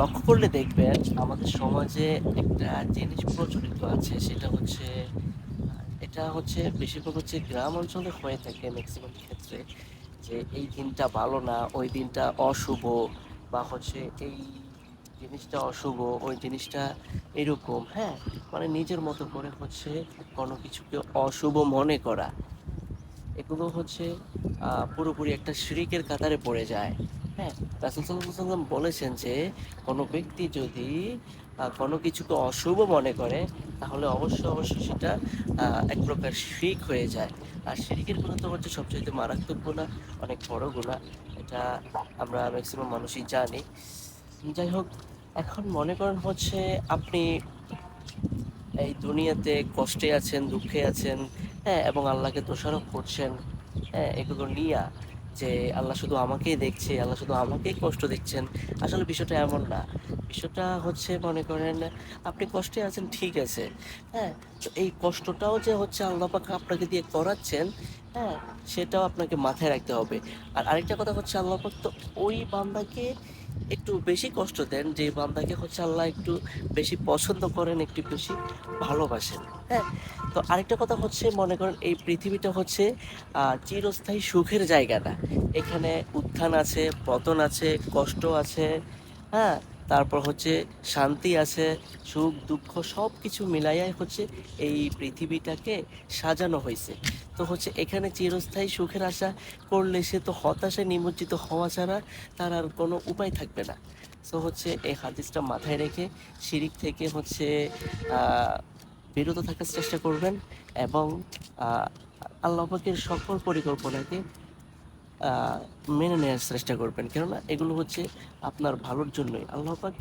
লক্ষ্য করলে দেখবেন আমাদের সমাজে একটা জিনিস প্রচলিত আছে, সেটা হচ্ছে, এটা হচ্ছে বেশিরভাগ হচ্ছে গ্রাম অঞ্চলে হয়ে থাকে ম্যাক্সিমাম ক্ষেত্রে, যে এই দিনটা ভালো না, ওই দিনটা অশুভ বা হচ্ছে এই জিনিসটা অশুভ, ওই জিনিসটা এরকম হ্যাঁ? মানে নিজের মতো করে হচ্ছে কোনো কিছুকে অশুভ মনে করা। এগুলো হচ্ছে পুরোপুরি একটা শিরিকের কাতারে পড়ে যায়। হ্যাঁ বলেছেন যে, কোনো ব্যক্তি যদি কোনো কিছুকে অশুভ মনে করে, তাহলে অবশ্যই অবশ্যই সেটা এক প্রকার শিরিক হয়ে যায়। আর শিরিকের তো হচ্ছে সবচেয়ে মারাত্মক গুণা, অনেক বড় গুণা। এটা আমরা ম্যাক্সিমাম মানুষই জানি। যাই হোক, এখন মনে করেন হচ্ছে আপনি এই দুনিয়াতে কষ্টে আছেন, দুঃখে আছেন হ্যাঁ এবং আল্লাহকে দোষারোপ করছেন হ্যাঁ এগুলো নিয়া যে আল্লাহ শুধু আমাকেই দেখছে, আল্লাহ শুধু আমাকেই কষ্ট দিচ্ছেন। আসলে বিষয়টা এমন না। বিষয়টা হচ্ছে, মনে করেন, আপনি কষ্টে আছেন, ঠিক আছে। হ্যাঁ তো এই কষ্টটাও যে হচ্ছে আল্লাহ পাক আপনাকে দিয়ে করাচ্ছেন হ্যাঁ সেটাও আপনাকে মাথায় রাখতে হবে। আর আরেকটা কথা হচ্ছে আল্লাহ তো ওই বান্দাকে একটু বেশি কষ্ট দেন, যে বান্দাকে হচ্ছে আল্লাহ একটু বেশি পছন্দ করেন, একটু বেশি ভালোবাসেন। হ্যাঁ তো আরেকটা কথা হচ্ছে, মনে করেন এই পৃথিবীটা হচ্ছে চিরস্থায়ী সুখের জায়গা না। এখানে উত্থান আছে, পতন আছে, কষ্ট আছে হ্যাঁ তারপর হচ্ছে শান্তি আছে, সুখ, দুঃখ সব কিছু মিলাইয়াই হচ্ছে এই পৃথিবীটাকে সাজানো হয়েছে তো হচ্ছে এখানে চিরস্থায়ী সুখের আশা করলে সে তো হতাশায় নিমজ্জিত হওয়া ছাড়া তার আর কোনো উপায় থাকবে না। তো হচ্ছে এই হাদিসটা মাথায় রেখে শিরিক থেকে হচ্ছে বিরত থাকার চেষ্টা করবেন এবং আল্লাহ পাকের সকল পরিকল্পনাকে মেনে নেওয়ার চেষ্টা করবেন। কেননা এগুলো হচ্ছে আপনার ভালোর জন্যই। আল্লাহপাক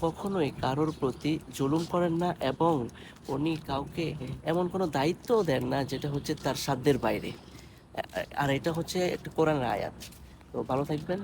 কখনোই কারোর প্রতি জুলুম করেন না এবং উনি কাউকে এমন কোনো দায়িত্বও দেন না যেটা হচ্ছে তার সাধ্যের বাইরে। আর এটা হচ্ছে একটা কোরআনের আয়াত। তো ভালো থাকবেন।